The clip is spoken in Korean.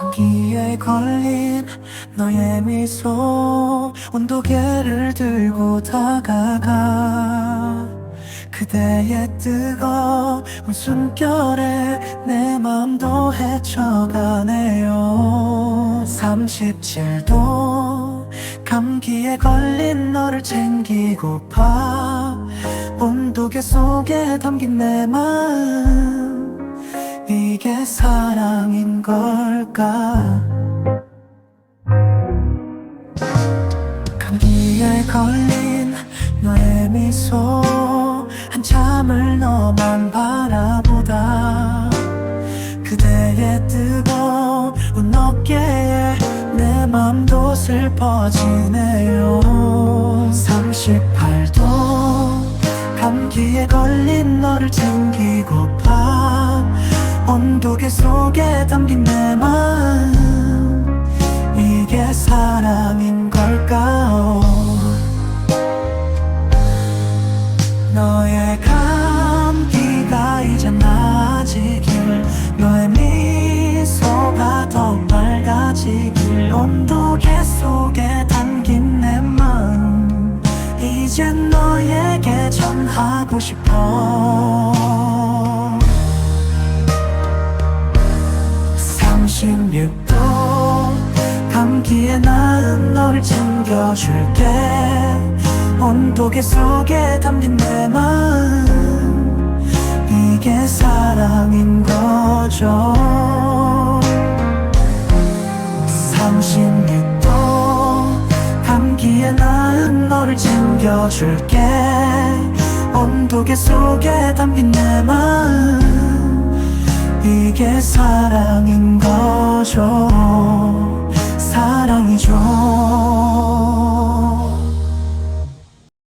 감기에 걸린 너의 미소 온도계를 들고 다가가 그대의 뜨거운 숨결에 내 맘도 헤쳐가네요. 37도 감기에 걸린 너를 챙기고파 온도계 속에 담긴 내 마음. 이게 사랑인 걸까? 감기에 걸린 너의 미소. 한참을 너만 바라보다. 그대의 뜨거운 어깨에 내 맘도 슬퍼지네요. 38도 감기에 걸린 너를 챙기고파. 온도계 속에 담긴 내 마음. 이게 사랑인 걸까 너의 감기가 이제 나아지길 너의 미소가 더 밝아지길. 온도계 하고 싶어. 36도 감기에 나은 너를 챙겨줄게. 온도계 속에 담긴 내 마음. 이게 사랑인 거죠. 36도 감기에 나은 너를 챙겨줄게. 온 도계 속에 담긴 내 마음. 이게 사랑인 거죠. 사랑이죠